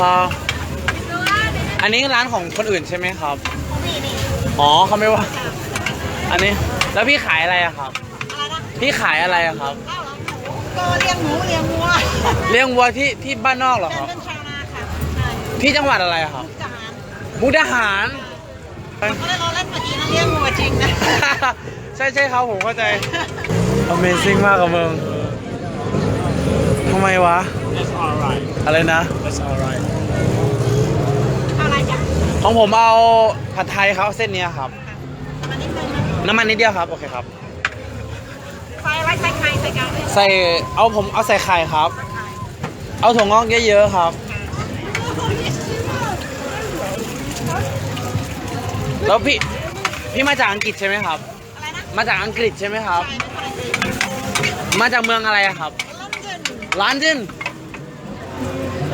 ครับอันนี้ร้านของคนอื่นใช่ไหมครับนี่นี่อ๋อเขาไม่ว่า อันนี้ แล้วพี่ขายอะไรอะครับอะไรนะพี่ขายอะไรอะครับอ้าวเหรอก็เลี้ยงหมูเลี้ยงวัวเลี้ยงวัวที่ที่บ้านนอกเหรอเป็คนรับ เป็นชาวนาค่ะใช่ที่จังหวัดอะไรอะครับทหารมุกดาหารเขาได้รอเล่นพอดีนะเลี้ยงวัวจริงนะ ใช่ใช่ครับผมเข้าใจ Amazing มากกับมึงทำไมวะ That's alright. อะไรนะ That's alright. เอาอะไรจ้ะ ของผมเอาผัดไทยครับเส้นเนี้ยครับอันนี้เป็นนะน้ำมันนิดเดียวครับ โอเคครับ ใส่ไว้ใส่ไข่ใส่กาวด้วยใส่เอาผมเอาใส่ไข่ครับ เอาถั่วงอกเยอะๆครับ แล้วพี่พี่มาจากอังกฤษใช่ไหมครับ อะไรนะมาจากอังกฤษใช่ไหมครับใส่ไม่ค่อยดีมาจากเมืองอะไรอะครับ ลอนดอนลอนดอน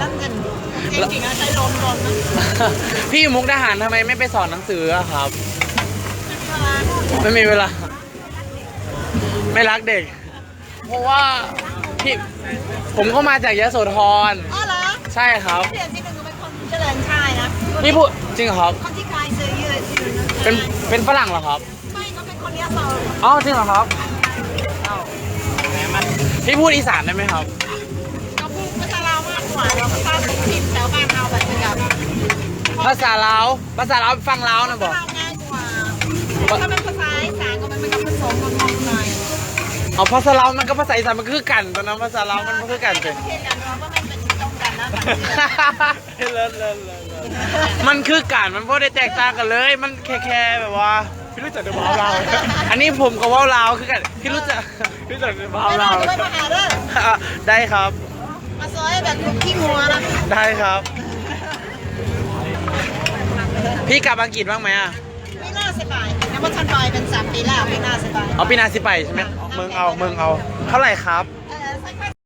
ลอนดอนจริงๆนะใช้ลมลมนะพี่อยู่มุกดาหารทำไมไม่ไปสอนหนังสืออะครับ เวลาไม่มีเวลา ไม่รักเด็ก เพราะว่าพี่ผมก็มาจากยะโสธรอ๋อเหรอใช่ครับเรียนที่หนึ่งก็เป็นคนเจริญชายนะพี่พูดจริงเหรอครับ คนที่กายเสื้อยืดอยู่นะเป็นเป็นฝรั่งเหรอครับไม่ก็เป็นคนเลี้ยงเราอ๋อจริงเหรอครับพี่พูดอีสานได้ไหมครับ วมากกว่าเราภาษาถิ่นแถวบ้านเราแบบนี้ครับภาษาลาวภาษาลาวฟังลาวนะบอกเราง่ายกว่าถ้าเป็นภาษาอีสานก็มันเป็นกับผสมกันหมดหน่อยเอาภาษาลาวมันก็ภาษาอีสานมันคือกันตอนนั้นภาษาลาวมันคือกันเทีเฉยยบกันเราก็ไม่เป็นตรงกันนะเลิศเลิศเลิศเลิศมันคือกันมันพอได้แตกต่างกันเลย มันแค่แค่แบบว่าพี่รู้จักเดอะบาวเราอันนี้ผมกับว่าวลาวคือกันพี่รู้จักพี่รู้จักเดอะบาวไม่เราเราจะไปมาหาเด้อได้ครับ มาซอยแบบขี้งัวนะได้ครับ พี่กลับอังกฤษบ้างไหมอะไม่น่าสบายนะว่าฉันไปเป็นสามปีแล้วไม่น่าสบายเอาปีนาสิไปใช่ไหมเมืองเอาเมืองเอา เท่าไหร่ครับ